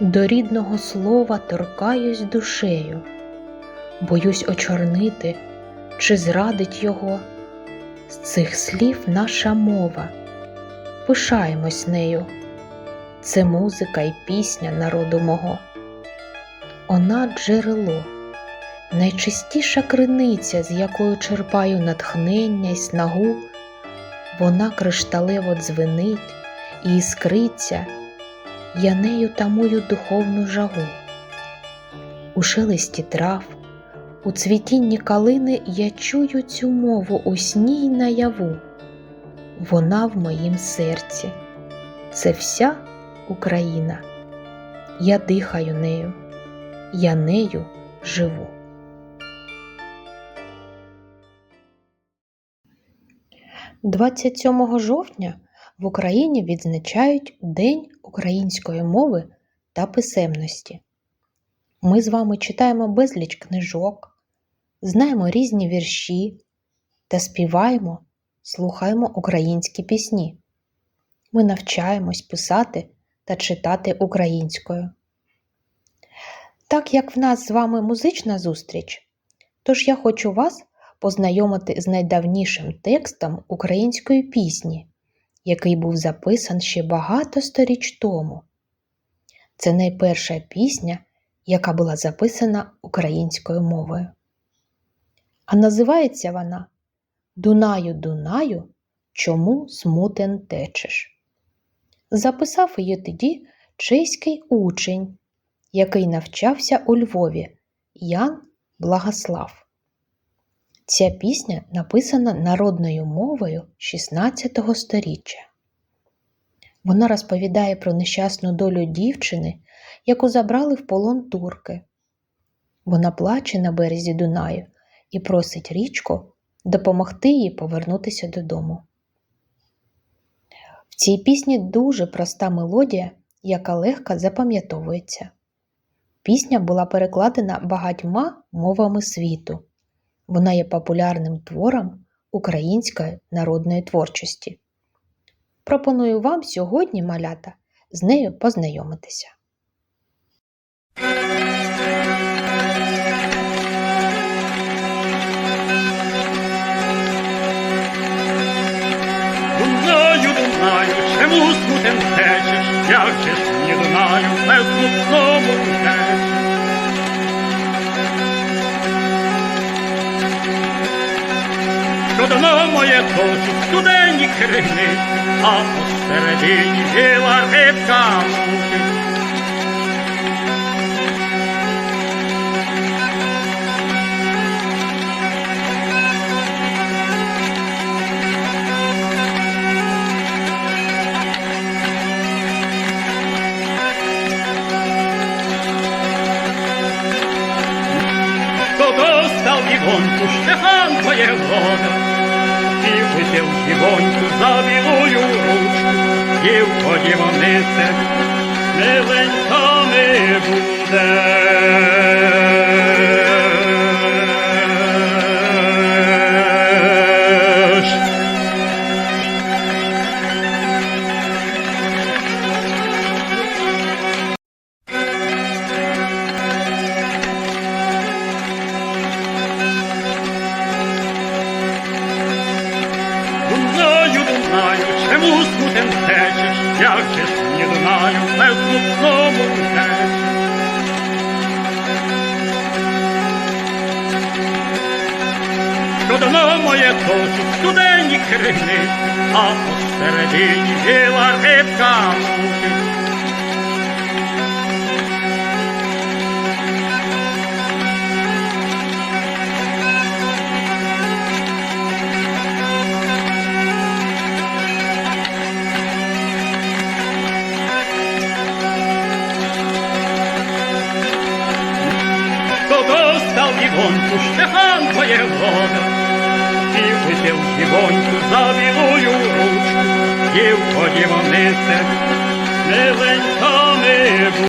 До рідного слова торкаюсь душею, боюсь очорнити чи зрадить його. З цих слів наша мова, пишаємось нею. Це музика й пісня народу мого. Она джерело, найчистіша криниця, з якою черпаю натхнення й снагу. Вона кришталево дзвенить і іскриться, я нею тамую духовну жагу. У шелесті трав, у цвітінні калини я чую цю мову у сні й наяву. Вона в моїм серці, це вся Україна. Я дихаю нею, я нею живу. Двадцять жовтня в Україні відзначають День української мови та писемності. Ми з вами читаємо безліч книжок, знаємо різні вірші та співаємо, слухаємо українські пісні. Ми навчаємось писати та читати українською. Так як в нас з вами музична зустріч, тож я хочу вас познайомити з найдавнішим текстом української пісні, який був записан ще багато сторіч тому. Це найперша пісня, яка була записана українською мовою. А називається вона Дунаю, Дунаю, чому смутен течеш. Записав її тоді чеський учень, який навчався у Львові Ян Благослав. Ця пісня написана народною мовою 16 століття. Вона розповідає про нещасну долю дівчини, яку забрали в полон турки. Вона плаче на березі Дунаю і просить річку допомогти їй повернутися додому. В цій пісні дуже проста мелодія, яка легко запам'ятовується. Пісня була перекладена багатьма мовами світу. Вона є популярним твором української народної творчості. Пропоную вам сьогодні, малята, з нею познайомитися. Дунаю, Дунаю, чому смутен течеш, як же ж не Дунаю, без смутному течеш. Моє точить студенні криниці, а посередині біла рибка мучить. Хто достав вігонку, штехан твоє вода, висів вігоньку за білою ручку, і в ході вони це не будеш. Смутен течеш, як же ж не Дунаю, без смутному течеш. Що дно моє точить студенні крини, а посередині біла рибка мучить. Достав вігонку, штехан твоє вода, і висів вігоньку за білою ручку, дівко дівонице, миленька миленьками